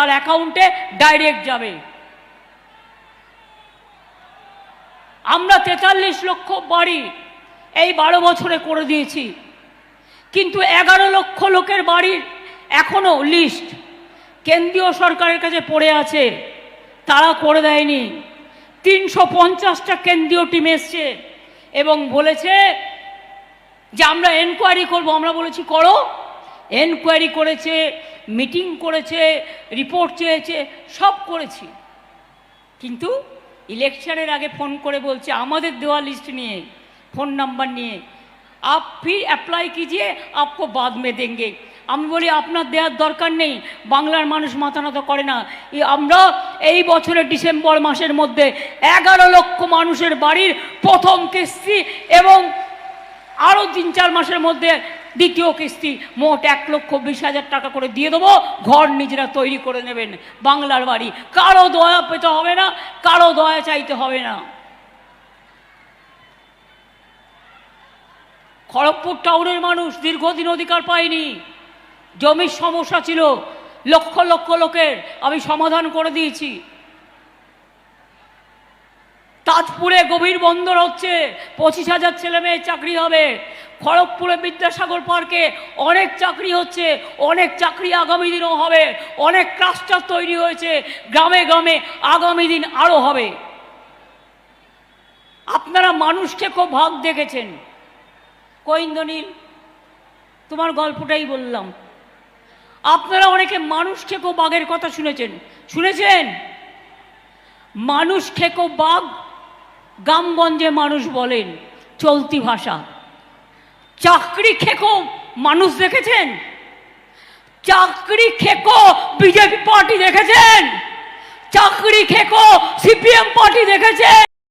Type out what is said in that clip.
তার অ্যাকাউন্টে ডাইরেক্ট যাবে। আমরা তেতাল্লিশ লক্ষ বাড়ি এই বারো বছরে করে দিয়েছি। কিন্তু এগারো লক্ষ লোকের বাড়ির এখনও লিস্ট কেন্দ্রীয় সরকারের কাছে পড়ে আছে। তারা করে দেয়নি। তিনশো পঞ্চাশটা কেন্দ্রীয় টিম এসছে এবং বলেছে যে আমরা এনকোয়ারি করব। আমরা বলেছি, করো। এনকোয়ারি করেছে মিটিং করেছে রিপোর্ট চেয়েছে, সব করেছি। কিন্তু ইলেকশনের আগে ফোন করে বলছে, আমাদের দেওয়া লিস্ট নিয়ে ফোন নাম্বার নিয়ে, আপ ফির অ্যাপ্লাই কিজিয়ে, আপকো বাদ মে দেঙ্গে। আমি বলি, আপনার দেওয়ার দরকার নেই, বাংলার মানুষ মাথা নত করে না। আমরা এই বছরের ডিসেম্বর মাসের মধ্যে এগারো লক্ষ মানুষের বাড়ির প্রথম কিস্তি এবং আরও তিন চার মাসের মধ্যে দ্বিতীয় কিস্তি মোট এক লক্ষ বিশ হাজার টাকা করে দিয়ে দেবো। ঘর নিজেরা তৈরি করে নেবেন। বাংলার বাড়ি। কারও দয়া পেতে হবে না, কারও দয়া চাইতে হবে না। খড়গপুর টাউনের মানুষ দীর্ঘদিন অধিকার পায়নি। জমির সমস্যা ছিল। লক্ষ লক্ষ লোকের আমি সমাধান করে দিয়েছি। তাজপুরে গভীর বন্দর হচ্ছে। পঁচিশ হাজার ছেলে মেয়ের চাকরি হবে। খড়গপুরে বিদ্যাসাগর পার্কে অনেক চাকরি হচ্ছে, অনেক চাকরি আগামী দিনও হবে, অনেক ক্লাস্টার তৈরি হয়েছে, গ্রামে গ্রামে আগামী দিন আরও হবে। আপনারা মানুষকে খুব ভাগ দেখেছেন। কৈন্দনীল তোমার গল্পটাই বললাম। আপনারা অনেকে মানুষ খেকো বাঘের কথা শুনেছেন। শুনেছেন? মানুষ খেকো বাঘ গ্রামগঞ্জে মানুষ বলেন, চলতি ভাষা। চাকরি খেকো মানুষ দেখেছেন? চাকরি খেকো বিজেপি পার্টি দেখেছেন? চাকরি খেকো সিপিএম পার্টি দেখেছেন?